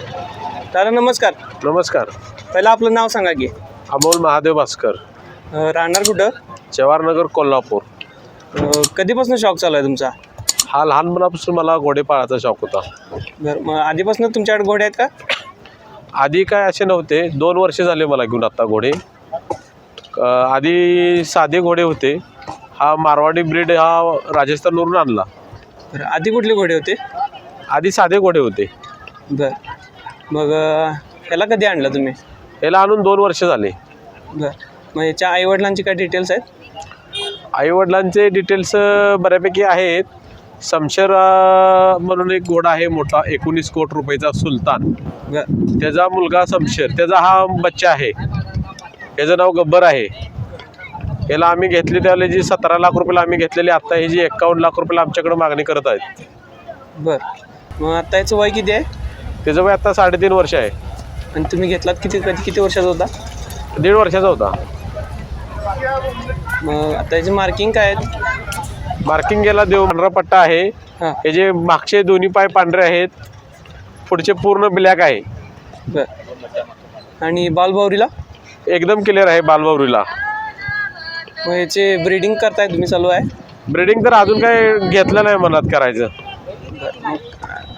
दादा नमस्कार. नमस्कार. पहिलं आपलं नाव सांगा की. अमोल महादेव भास्कर. अं, राहणार कुठं? जवाहरनगर कोल्हापूर. अं, कधीपासून शॉक चालू आहे तुमचा? हा लहानपणापासून मला घोडे पाळायचा शौक होता. बरं मग आधीपासून तुमच्याकडे घोडे आहेत का? आधी काय असे नव्हते. दोन वर्ष झाले मला घेऊन आता घोडे. अ, आधी साधे घोडे होते. हा मारवाडी ब्रीड हा राजस्थानवरून आणला. बरं आधी कुठले घोडे होते? आधी साधे घोडे होते. बरं. मग अं, याला कधी आणलं तुम्ही? याला आणून दोन वर्ष झाले. बरं. मग याच्या आईवडिलांची काय डिटेल्स आहेत? आईवडिलांचे डिटेल्स बऱ्यापैकी आहेत. समशर अ, म्हणून एक घोडा आहे मोठा एकोणीस कोट रुपयाचा सुलतान. बरं. त्याचा मुलगा समशेर त्याचा हा बच्चा आहे. याचं नाव गब्बर आहे. याला आम्ही घेतली त्यावेळेला जी सतरा लाख रुपयाला आम्ही घेतलेली आत्ता ही जी एक्कावन्न लाख रुपयाला आमच्याकडे मागणी करत आहेत. बरं. मग आता याचं वय किती आहे? त्याचं वय आत्ता साडेतीन वर्ष आहे. आणि तुम्ही घेतलात किती कधी किती वर्षाचा होता? दीड वर्षाचा होता. मग आता याची मार्किंग काय आहेत? मार्किंग गेला देव पांढरा पट्टा आहे. हां. जे मागचे दोन्ही पाय पांढरे आहेत पुढचे पूर्ण ब्लॅक आहे. बरं. आणि बालभावरीला? एकदम क्लिअर आहे बालबावरीला मग याचे ब्रीडिंग करताय तुम्ही चालू आहे? ब्रिडिंग तर अजून काय घेतलं नाही मनात करायचं.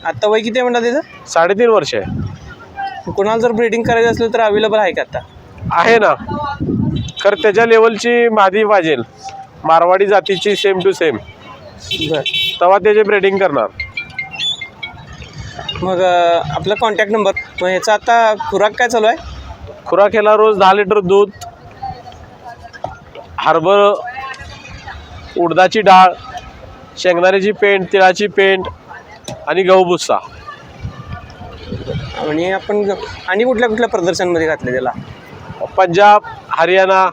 आत्ता वय किती आहे म्हणता त्याचं? साडेतीन वर्ष आहे. कोणाला जर ब्रीडिंग करायचं असलं तर अवेलेबल आहे का आता आहे ना. तर त्याच्या लेवलची मादी पाहिजे मारवाडी जातीची सेम टू सेम बरं. तेव्हा त्याचे ब्रेडिंग करणार. मग अं, आपला कॉन्टॅक्ट नंबर मग ह्याचा आता खुराक काय चालू आहे? खुराक याला रोज दहा लिटर दूध हरभर उडदाची डाळ शेंगदाण्याची पेंट तिळाची पेंट आणि गहू भुस्सा आणि आपण आणि कुठल्या कुठल्या प्रदर्शनमध्ये घातले त्याला? पंजाब हरियाणा.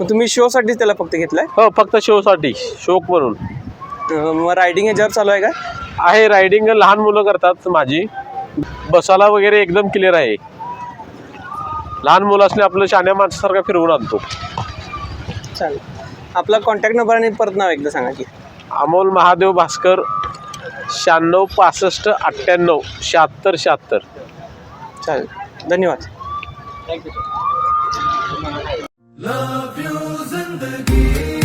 मग तुम्ही शोसाठीच त्याला फक्त घेतलाय? हो फक्त शोसाठी शोक म्हणून अं, मग रायडिंग ह्याच्यावर चालू आहे का? आहे रायडिंग लहान मुलं करतात माझी. बसाला वगैरे एकदम क्लिअर आहे. लहान मुलं असले आपलं शाण्या माणसासारखा फिरवून आणतो. चालेल. आपला कॉन्टॅक्ट नंबर आणि परत नाव एकदा सांगा की. अमोल महादेव भास्कर शहाण्णव पासष्ट अठ्ठ्याण्णव शहात्तर शहात्तर. चालेल. धन्यवाद. Love you, Zindagi.